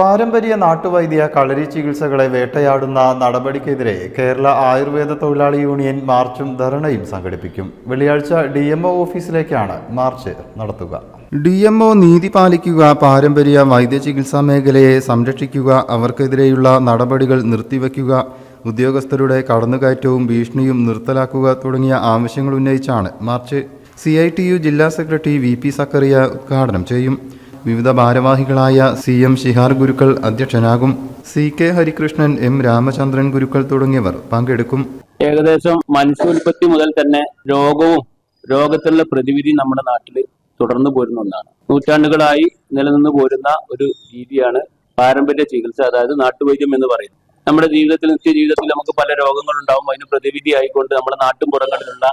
പാരമ്പര്യ നാട്ടുവൈദ്യ കളരി ചികിത്സകളെ വേട്ടയാടുന്ന നടപടിക്കെതിരെ കേരള ആയുർവേദ തൊഴിലാളി യൂണിയൻ മാർച്ചും ധർണയും സംഘടിപ്പിക്കും. വെള്ളിയാഴ്ച ഡി എം ഒ ഓഫീസിലേക്കാണ് മാർച്ച് നടത്തുക. ഡി എം ഒ നീതി പാലിക്കുക പാരമ്പര്യ വൈദ്യ ചികിത്സാ മേഖലയെ സംരക്ഷിക്കുക അവർക്കെതിരെയുള്ള നടപടികൾ നിർത്തിവെക്കുക ഉദ്യോഗസ്ഥരുടെ കടന്നുകയറ്റവും ഭീഷണിയും നിർത്തലാക്കുക തുടങ്ങിയ ആവശ്യങ്ങൾ ഉന്നയിച്ചാണ് march. C I T U ജില്ലാ സെക്രട്ടറി വി പി സക്കറിയ ഉദ്ഘാടനം ചെയ്യും. വിവിധ ഭാരവാഹികളായ C M Shihar Gurukkal അധ്യക്ഷനാകും. C K Harikrishnan M Ramachandran Gurukkal തുടങ്ങിയവർ പങ്കെടുക്കും. ഏകദേശം മനുഷ്യോൽപത്തി മുതൽ തന്നെ രോഗവും രോഗത്തിലുള്ള പ്രതിവിധി നമ്മുടെ നാട്ടിൽ തുടർന്നു പോരുന്ന ഒന്നാണ്. നൂറ്റാണ്ടുകളായി നിലനിന്ന് പോരുന്ന ഒരു രീതിയാണ് പാരമ്പര്യ ചികിത്സ അതായത് നാട്ടുവൈദ്യം എന്ന് പറയുന്നത്. നമ്മുടെ ജീവിതത്തിൽ നിത്യ ജീവിതത്തിൽ നമുക്ക് പല രോഗങ്ങളുണ്ടാവും. അതിന് പ്രതിവിധി ആയിക്കൊണ്ട് നമ്മുടെ നാട്ടുംപുറങ്ങളിലുള്ള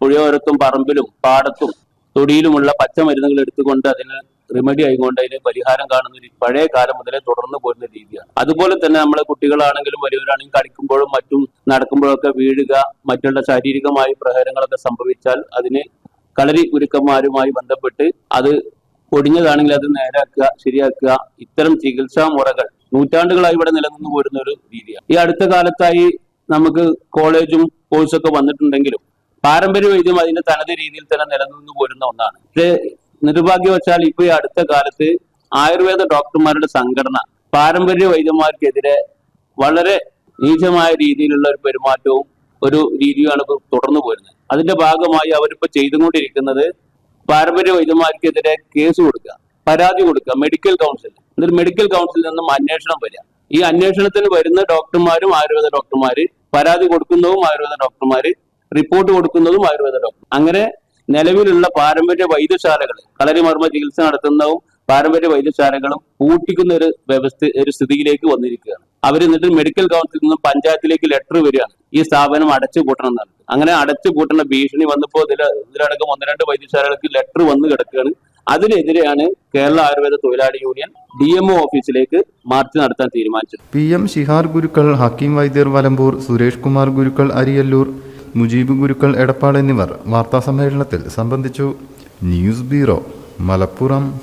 പുഴയോരത്തും പറമ്പിലും പാടത്തും തൊടിയിലുമുള്ള പച്ചമരുന്നുകൾ എടുത്തുകൊണ്ട് അതിന് റിമഡി ആയിക്കൊണ്ട് അതിന് പരിഹാരം കാണുന്ന ഒരു പഴയ കാലം മുതലേ തുടർന്നു പോരുന്ന രീതിയാണ്. അതുപോലെ തന്നെ നമ്മളെ കുട്ടികളാണെങ്കിലും വലിയവരാണെങ്കിലും കളിക്കുമ്പോഴും മറ്റും നടക്കുമ്പോഴൊക്കെ വീഴുക മറ്റുള്ള ശാരീരികമായ പ്രഹരങ്ങളൊക്കെ സംഭവിച്ചാൽ അതിന് കളരി ഗുരുക്കന്മാരുമായി ബന്ധപ്പെട്ട് അത് ഒടിഞ്ഞതാണെങ്കിൽ അത് നേരാക്കുക ശരിയാക്കുക. ഇത്തരം ചികിത്സാ മുറകൾ നൂറ്റാണ്ടുകളായി ഇവിടെ നിലനിന്ന് പോരുന്ന ഒരു രീതിയാണ്. ഈ അടുത്ത കാലത്തായി നമുക്ക് കോളേജും കോഴ്സൊക്കെ വന്നിട്ടുണ്ടെങ്കിലും പാരമ്പര്യ വൈദ്യം അതിന്റെ തനത് രീതിയിൽ തന്നെ നിലനിന്ന് പോരുന്ന ഒന്നാണ്. പക്ഷേ നിർഭാഗ്യവശാൽ ഇപ്പൊ ഈ അടുത്ത കാലത്ത് ആയുർവേദ ഡോക്ടർമാരുടെ സംഘടന പാരമ്പര്യ വൈദ്യന്മാർക്കെതിരെ വളരെ നീചമായ രീതിയിലുള്ള ഒരു പെരുമാറ്റവും ഒരു രീതിയുമാണ് ഇപ്പോൾ തുടർന്നു പോരുന്നത്. അതിന്റെ ഭാഗമായി അവരിപ്പോ ചെയ്തുകൊണ്ടിരിക്കുന്നത് പാരമ്പര്യ വൈദ്യന്മാർക്കെതിരെ കേസ് കൊടുക്കുക പരാതി കൊടുക്കുക മെഡിക്കൽ കൗൺസിൽ എന്നിട്ട് മെഡിക്കൽ കൗൺസിൽ നിന്നും അന്വേഷണം വരിക. ഈ അന്വേഷണത്തിന് വരുന്ന ഡോക്ടർമാരും ആയുർവേദ ഡോക്ടർമാര് പരാതി കൊടുക്കുന്നതും ആയുർവേദ ഡോക്ടർമാര് റിപ്പോർട്ട് കൊടുക്കുന്നതും ആയുർവേദ ഡോക്ടർ അങ്ങനെ നിലവിലുള്ള പാരമ്പര്യ വൈദ്യശാലകൾ കളരിമർമ്മ ചികിത്സ നടത്തുന്നതും പാരമ്പര്യ വൈദ്യശാലകളും പൂട്ടിക്കുന്ന ഒരു വ്യവസ്ഥ ഒരു സ്ഥിതിയിലേക്ക് വന്നിരിക്കുകയാണ്. അവർ എന്നിട്ട് മെഡിക്കൽ കൗൺസിൽ നിന്നും പഞ്ചായത്തിലേക്ക് ലെറ്റർ വരികയാണ്. ഈ സ്ഥാപനം അടച്ചു കൂട്ടണം എന്നാണ്. അങ്ങനെ അടച്ചു കൂട്ടണ ഭീഷണി വന്നപ്പോൾ ഇതിൽ ഇതിലടക്കം ഒന്ന് രണ്ട് വൈദ്യശാലകൾക്ക് ലെറ്റർ വന്ന് കിടക്കുകയാണ്. അതിനെതിരെയാണ് കേരള ആയുർവേദ തൊഴിലാളി യൂണിയൻ ഡി എം ഓഫീസിലേക്ക് മാർച്ച് നടത്താൻ തീരുമാനിച്ചത്. പി എം ഷിഹാർ ഗുരുക്കൾ ഹക്കീം വൈദ്യർ വലമ്പൂർ സുരേഷ് കുമാർ ഗുരുക്കൾ അരിയല്ലൂർ മുജീബ് ഗുരുക്കൾ എടപ്പാൾ എന്നിവർ വാർത്താസമ്മേളനത്തിൽ സംബന്ധിച്ചു. News bureau Malappuram.